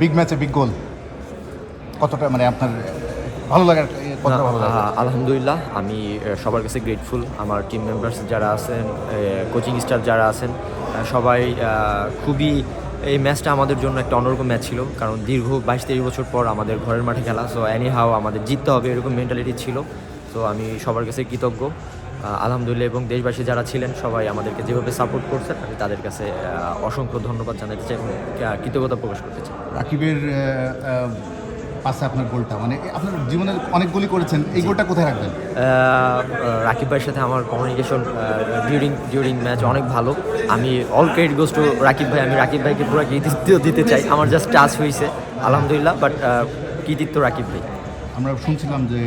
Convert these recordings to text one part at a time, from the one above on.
Big ম্যাচে big গোল। কতটা মানে আপনার ভালো লাগার কতটা ভালো লাগে আলহামদুলিল্লাহ আমি সবার কাছে গ্রেটফুল আমার টিম মেম্বার্স যারা আছেন কোচিং স্টাফ যারা আছেন সবাই খুবই এই ম্যাচটা আমাদের জন্য একটা অন্যরকম ম্যাচ ছিল। কারণ দীর্ঘ বাইশ তেইশ বছর পর আমাদের ঘরের মাঠে খেলা সো অ্যানি হাও আমাদের জিততে হবে এরকম মেন্টালিটি ছিল। তো আমি সবার কাছে কৃতজ্ঞ। আলহামদুলিল্লাহ এবং দেশবাসী যারা ছিলেন সবাই আমাদেরকে যেভাবে সাপোর্ট করছেন আমি তাদের কাছে অসংখ্য ধন্যবাদ জানাতে চাই এবং কৃতজ্ঞতা প্রকাশ করতে চাই। রাকিবের পাশে আপনার গোলটা মানে আপনার জীবনের অনেক গোলই করেছেন এই গোলটা কোথায় রাখবেন? রাকিব ভাইয়ের সাথে আমার কমিউনিকেশন ডিউরিং ডিউরিং ম্যাচ অনেক ভালো। আমি all credit goes to Rakib ভাই আমি রাকিব ভাইকে পুরো কৃতিত্ব দিতে চাই। আমার জাস্ট টাচ হয়েছে আলহামদুলিল্লাহ বাট কৃতিত্ব রাকিব ভাই। আমরা শুনছিলাম যে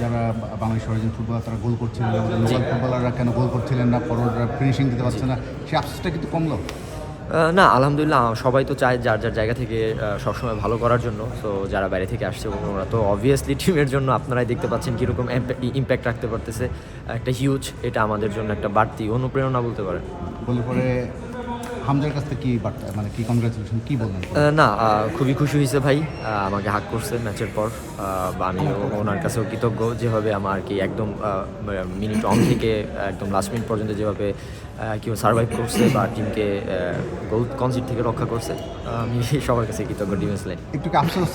যারা বাংলাদেশ অরিজিন ফুটবলার তারা গোল করছিলেন আমাদের লোকাল ফুটবলাররা কেন গোল করছিলেন না? ফরওয়ার্ডরা ফিনিশিং দিতে পারছে না। সেই আফসোসটা কিন্তু কমলো। না আলহামদুলিল্লাহ সবাই তো চায় যার যার জায়গা থেকে সবসময় ভালো করার জন্য। তো যারা বাইরে থেকে আসছে ওরা তো অবভিয়াসলি টিমের জন্য আপনারাই দেখতে পাচ্ছেন কীরকম ইম্প্যাক্ট রাখতে পারতেছে। একটা হিউজ এটা আমাদের জন্য একটা বাড়তি অনুপ্রেরণা বলতে পারেন। গোলের পরে হামজার কাছ থেকে কি বার্তা মানে কি কংগ্রাচুলেশন কি বললেন? না খুবই খুশি হয়েছে ভাই। আমাকে হাক করছে ম্যাচের পর। বা আমি ওনার কাছেও কৃতজ্ঞ যেভাবে আমার কি একদম মিনিট অন থেকে একদম লাস্ট মিনিট পর্যন্ত যেভাবে কেউ সার্ভাইভ করছে বা টিমকে গোল কনসিট থেকে রক্ষা করছে আমি সবার কাছে কৃতজ্ঞ ডিফেন্স লাইন একটু আফসোস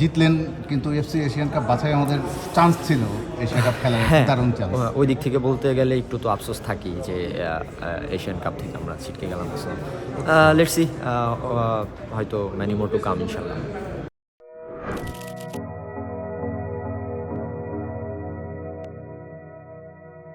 জিতলেন কিন্তু এফসি এশিয়ান কাপ বাছাই আমাদের চান্স ছিল। এশিয়া কাপ খেলার হ্যাঁ দারুণ চান্স ওই দিক থেকে বলতে গেলে একটু তো আফসোস থাকি যে এশিয়ান কাপ থেকে আমরা ছিটকে গেলাম। লেটসি হয়তো ম্যানিমোটো কাম ইনশাল্লাহ